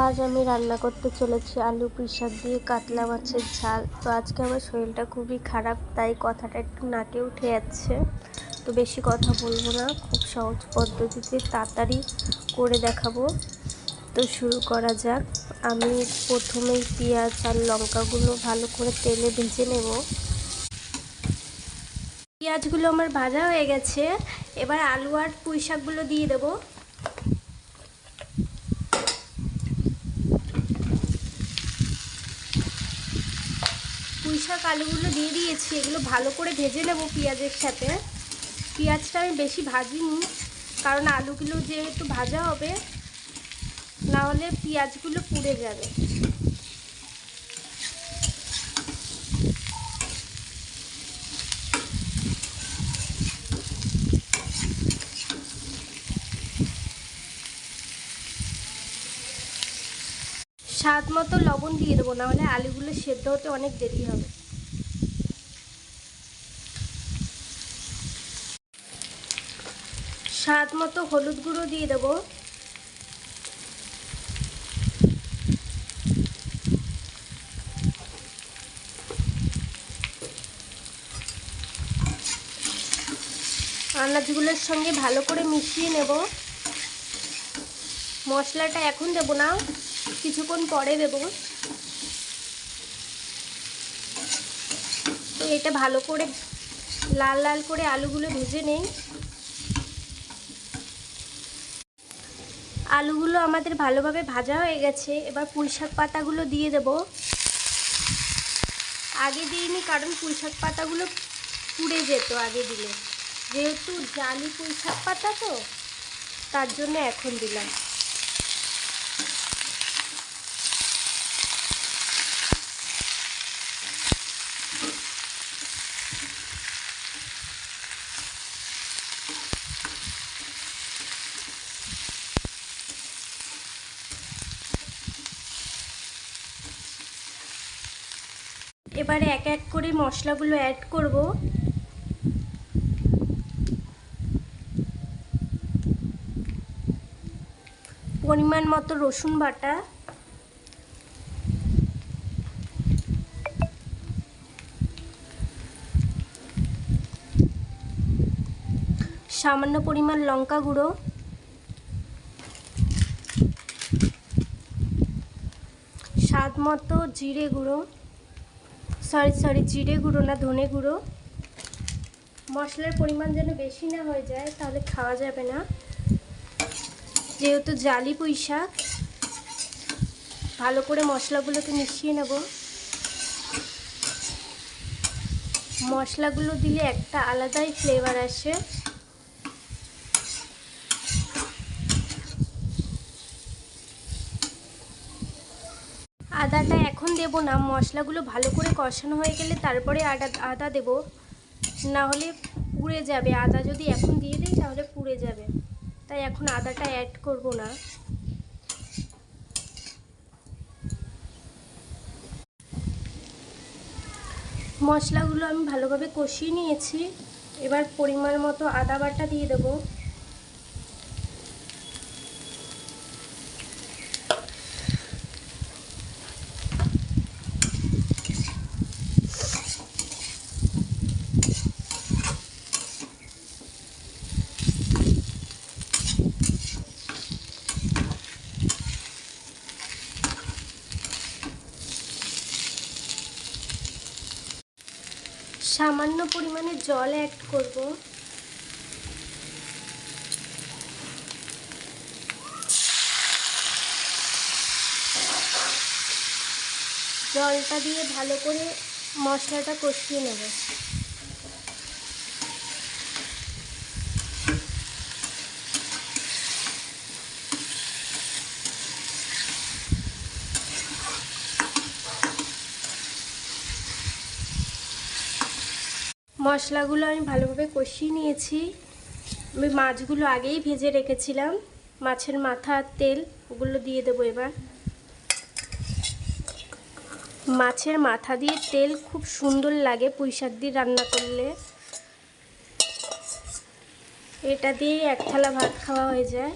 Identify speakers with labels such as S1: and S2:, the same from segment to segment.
S1: আজ আমি রান্না করতে চলেছি আলু পুঁই শাক দিয়ে কাতলা মাছের ঝাল। তো আজকে আমার শরীরটা খুবই খারাপ, তাই কথাটা একটু নাকে উঠে যাচ্ছে। তো বেশি কথা বলব না, খুব সহজ পদ্ধতিতে তাড়াতাড়ি করে দেখাবো। তো শুরু করা যাক। আমি প্রথমেই পেঁয়াজ আর লঙ্কাগুলো ভালো করে তেলে ভেজে নেব। পেঁয়াজগুলো আমার ভাজা হয়ে গেছে। এবার আলু আর পুঁই শাকগুলো দিয়ে দেবো। শাক আলুগুলো দিয়ে দিয়েছি, এগুলো ভালো করে ভেজে নেব পেঁয়াজের সাথে। পেঁয়াজটা আমি বেশি ভাজিনি, কারণ আলুগুলো যেহেতু ভাজা হবে না হলে পেঁয়াজগুলো পুড়ে যাবে। স্বাদ মতো লবণ দিয়ে দেবো, নাহলে আলুগুলো সেদ্ধ হতে অনেক দেরি হবে। স্বাদ মতো হলুদ গুঁড়ো দিয়ে দেবো। আনাজগুলোর সঙ্গে ভালো করে মিশিয়ে নেব। মশলাটা এখন দেব না, কিছুক্ষণ পরে দেব। এটা ভালো করে লাল লাল করে আলুগুলো ভেজে নেই। আলুগুলো আমাদের ভালোভাবে ভাজা হয়ে গেছে। এবার পুঁই শাক পাতাগুলো দিয়ে দেব। আগে দিইনি, কারণ পুঁই শাক পাতাগুলো পুড়ে যেত আগে দিলে। যেহেতু জালি পুঁই শাক পাতা তো, তার জন্য এখন দিলাম। এবারে এক এক করে মশলাগুলো অ্যাড করব। পরিমাণ মতো রসুন বাটা। সামান্য পরিমাণ লঙ্কা গুঁড়ো। স্বাদ মতো জিরে গুঁড়ো। সরি সরি, জিরে গুঁড়ো না, ধনে গুঁড়ো। মশলার পরিমাণ যেন বেশি না হয়ে যায়, তাহলে খাওয়া যাবে না। যেহেতু জালি পুঁই শাক ভালো করে মশলাগুলোকে মিশিয়ে নেব। মশলাগুলো দিলে একটা আলাদাই ফ্লেভার আসে। আদাটা এখন দেব না, মশলাগুলো ভালো করে কষানো হয়ে গেলে তারপরে আদা আদা দেবো। না হলে পুড়ে যাবে, আদা যদি এখন দিয়ে দিই তাহলে পুড়ে যাবে। তাই এখন আদাটা অ্যাড করব না। মশলাগুলো আমি ভালোভাবে কষিয়ে নিয়েছি। এবার পরিমাণ মতো আদা বাটা দিয়ে দেবো। সামান্য পরিমাণে জল অ্যাড করব। জলটা দিয়ে ভালো করে মশলাটা কষিয়ে নেব। মশলাগুলো আমি ভালোভাবে কষিয়ে নিয়েছি। আমি মাছগুলো আগেই ভেজে রেখেছিলাম। মাছের মাথা আর তেল, ওগুলো দিয়ে দেবো এবার। মাছের মাথা দিয়ে তেল খুব সুন্দর লাগে পুঁই শাক দিয়ে রান্না করলে। এটা দিয়ে এক থালা ভাত খাওয়া হয়ে যায়।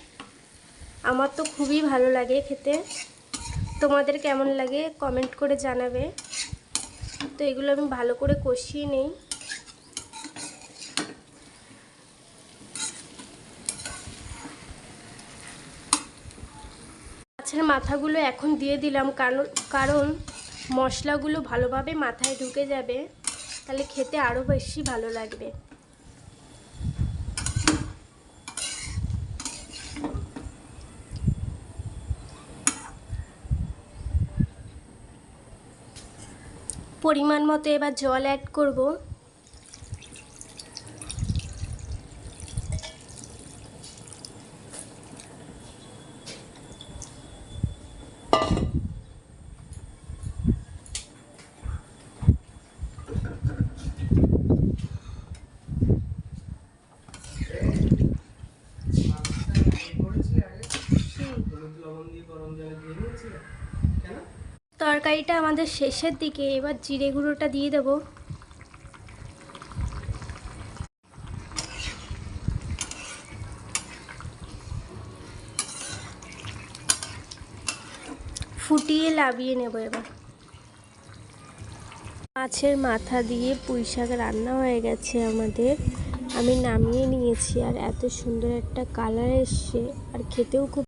S1: আমার তো খুবই ভালো লাগে খেতে। তোমাদের কেমন লাগে কমেন্ট করে জানাবে। তো এগুলো আমি ভালো করে কষিয়ে নেই। মাছের মাথাগুলো এখন দিয়ে দিলাম, কারণ কারণ মশলাগুলো ভালোভাবে মাথায় ঢুকে যাবে, তাহলে খেতে আরও বেশি ভালো লাগবে। পরিমাণ মতো এবার জল অ্যাড করব। তরকারিটা আমাদের শেষের দিকে, এবার জিরে গুঁড়োটা দিয়ে দেবো। ফুটিয়ে লাবিয়ে নেব এবার। মাছের মাথা দিয়ে পুঁই শাক রান্না হয়ে গেছে আমাদের। আমি নামিয়ে নিয়েছি, আর এত সুন্দর একটা কালার এসছে, আর খেতেও খুব